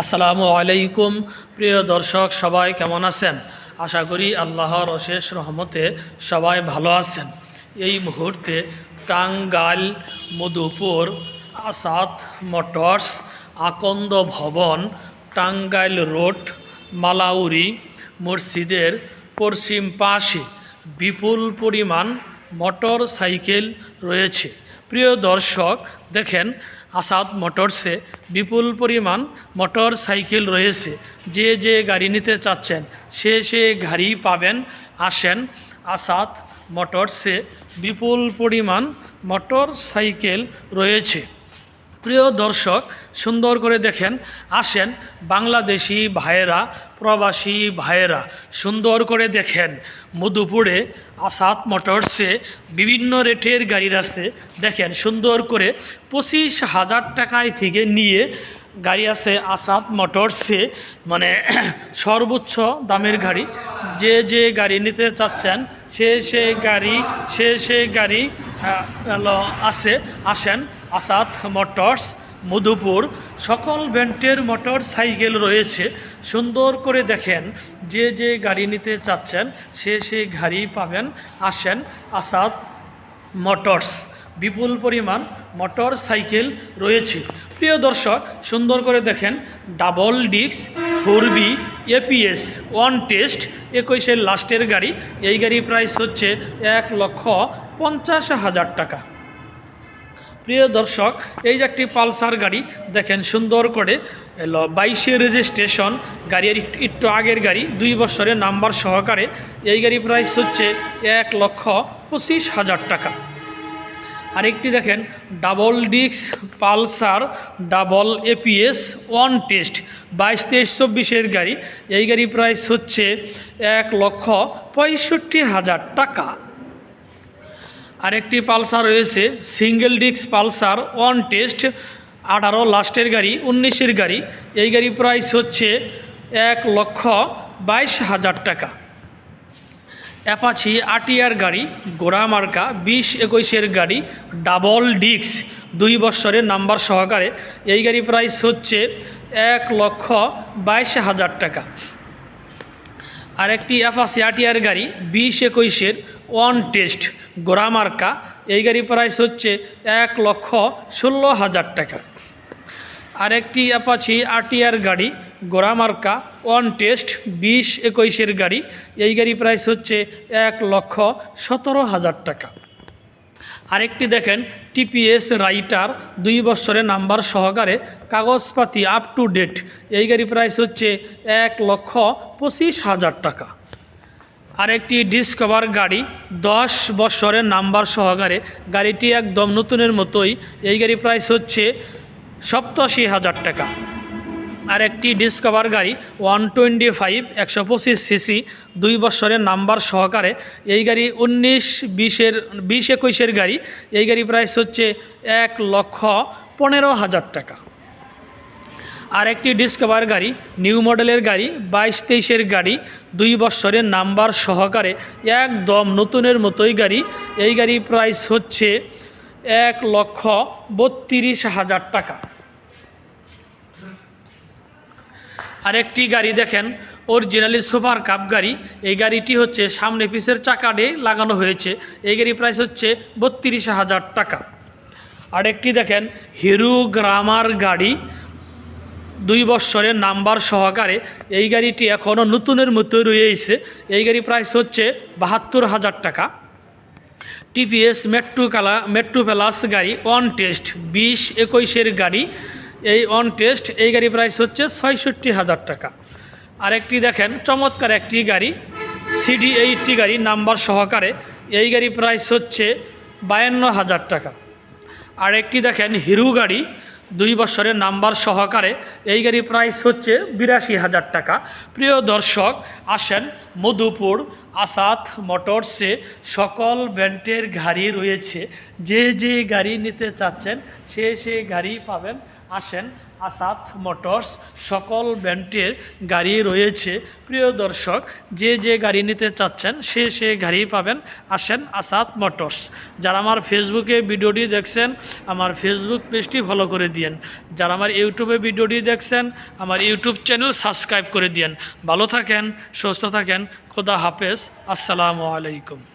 আসসালামু আলাইকুম, প্রিয় দর্শক সবাই কেমন আছেন? আশা করি আল্লাহর অশেষ রহমতে সবাই ভালো আছেন। এই মুহূর্তে টাঙ্গাইল, মধুপুর, আসাদ মোটরস, আকন্দ ভবন, টাঙ্গাইল রোড, মালাউরি মসজিদের পশ্চিম পাশে বিপুল পরিমাণ মোটর সাইকেল রয়েছে। প্রিয় দর্শক, দেখেন আসাদ মোটরসে বিপুল পরিমাণ মোটর সাইকেল রয়েছে। যে যে গাড়ি নিতে চাচ্ছেন, সে সে গাড়ি পাবেন। আসেন আসাদ মোটরসে বিপুল পরিমাণ মোটর সাইকেল রয়েছে। প্রিয় দর্শক, সুন্দর করে দেখেন, আসেন বাংলাদেশি ভাইয়েরা, প্রবাসী ভাইয়েরা, সুন্দর করে দেখেন, মধুপুরে আসাদ মোটরসে বিভিন্ন রেটের গাড়ি আছে, দেখেন, সুন্দর করে পঁচিশ হাজার টাকায় থেকে নিয়ে গাড়ি আছে আসাদ মোটরসে মানে সর্বোচ্চ দামের গাড়ি। যে যে গাড়ি নিতে চাচ্ছেন, সে সে গাড়ি, সে সে গাড়ি আছে, আসেন আসাদ মোটরস, মধুপুর, সকল ব্র্যান্ডের মোটর সাইকেল রয়েছে। সুন্দর করে দেখেন, যে যে গাড়ি নিতে চাচ্ছেন, সে সে গাড়ি পাবেন। আসেন আসাদ মোটরস। বিপুল পরিমাণ মোটর সাইকেল রয়েছে। প্রিয় দর্শক, সুন্দর করে দেখেন, double disc four B APS, one test, একুশের লাস্টের গাড়ি। এই গাড়ি প্রাইস হচ্ছে এক লক্ষ পঞ্চাশ হাজার টাকা। প্রিয় দর্শক, এই যে একটি পালসার গাড়ি, দেখেন সুন্দর করে এলো বাইশে রেজিস্ট্রেশন গাড়ির একটু- আগের গাড়ি, দুই বছরের নাম্বার সহকারে। এই গাড়ি প্রাইস হচ্ছে এক লক্ষ পঁচিশ হাজার টাকা। আরেকটি দেখেন, double disc Pulsar, double ABS, one test, বাইশ তেইশ চব্বিশের গাড়ি। এই গাড়ি প্রাইস হচ্ছে এক লক্ষ পঁয়ষট্টি হাজার টাকা। আরেকটি পালসার রয়েছে, single disc Pulsar, one test, আঠারো লাস্টের গাড়ি, উনিশের গাড়ি। এই গাড়ি প্রাইস হচ্ছে এক লক্ষ বাইশ হাজার টাকা। অ্যাপাচি আটিয়ার গাড়ি, গোড়া মার্কা, বিশ একুশের গাড়ি, ডাবল ডিস্ক, দুই বছরের নাম্বার সহকারে। এই গাড়ি প্রাইস হচ্ছে এক লক্ষ বাইশ হাজার টাকা। আরেকটি অ্যাপাচি আটিয়ার গাড়ি, বিশ একুশের ওয়ান টেস্ট গোড়া মার্কা এই গাড়ি প্রাইস হচ্ছে এক লক্ষ ষোলো হাজার টাকা। আরেকটি অ্যাপাচি আরটিআর গাড়ি গোড়া মার্কা ওয়ান টেস্ট বিশ একুশের গাড়ি। এই গাড়ি প্রাইস হচ্ছে এক লক্ষ সতেরো হাজার টাকা। আরেকটি দেখেন টিপিএস রাইটার দুই বছরের নাম্বার সহকারে কাগজপাতি আপ টু ডেট এই গাড়ি প্রাইস হচ্ছে এক লক্ষ পঁচিশ হাজার টাকা। আরেকটি ডিসকভার গাড়ি, দশ বছরের নাম্বার সহকারে গাড়িটি একদম নতুনের মতোই। এই গাড়ি প্রাইস হচ্ছে সপ্তাশি হাজার টাকা। আরেকটি ডিসকভার গাড়ি, ওয়ান টোয়েন্টি ফাইভ, একশো পঁচিশ সিসি, দুই বছরের নাম্বার সহকারে। এই গাড়ি উনিশ, বিশের, বিশ একুশের গাড়ি। এই গাড়ি প্রাইস হচ্ছে এক লক্ষ পনেরো হাজার টাকা। আর একটি ডিসকভার গাড়ি নিউ মডেলের গাড়ি, বাইশ তেইশের গাড়ি, দুই বছরের নাম্বার সহকারে একদম নতুনের মতোই গাড়ি। এই গাড়ি প্রাইস হচ্ছে এক লক্ষ বত্রিশ হাজার টাকা। আরেকটি গাড়ি দেখেন অরিজিনালি সুপার কাপ গাড়ি। এই গাড়িটি হচ্ছে সামনে পিসের চাকাডে লাগানো হয়েছে। এই গাড়ি প্রাইস হচ্ছে বত্রিশ হাজার টাকা। আরেকটি দেখেন হিরো গ্রামার গাড়ি। দুই বৎসরের নাম্বার সহকারে এই গাড়িটি এখনও নতুনের মতোই রয়েছে। এই গাড়ি প্রাইস হচ্ছে বাহাত্তর হাজার টাকা। টিপিএস মেট্রো কালা মেট্রো প্লাস গাড়ি অন টেস্ট বিশ একুশের গাড়ি। এই অন টেস্ট এই গাড়ি প্রাইস হচ্ছে ছয়ষট্টি হাজার টাকা। আরেকটি দেখেন, চমৎকার একটি গাড়ি। সিডি এইটটি গাড়ি নাম্বার সহকারে এই গাড়ি প্রাইস হচ্ছে বায়ান্ন হাজার টাকা। আরেকটি দেখেন, হিরো গাড়ি। দুই বছরের নাম্বার সহকারে এই গাড়ি প্রাইস হচ্ছে বিরাশি হাজার টাকা। প্রিয় দর্শক, আসেন মধুপুর আসাদ মোটরসে সকল ব্র্যান্ডের গাড়ি রয়েছে। যে যে গাড়ি নিতে চাচ্ছেন, সে সে গাড়ি পাবেন। আসেন আসাদ মোটরস সকল ব্র্যান্ডের গাড়ি রয়েছে। প্রিয় দর্শক, যে যে গাড়ি নিতে চাচ্ছেন, সে সে গাড়ি পাবেন। আসেন আসাদ মোটরস। যারা আমার ফেসবুকে ভিডিওটি দেখছেন, আমার ফেসবুক পেজটি ফলো করে দিয়েন। যারা আমার ইউটিউবে ভিডিওটি দেখছেন, আমার ইউটিউব চ্যানেল সাবস্ক্রাইব করে দিয়েন। ভালো থাকেন, সুস্থ থাকেন। খোদা হাফেজ। আসসালামু আলাইকুম।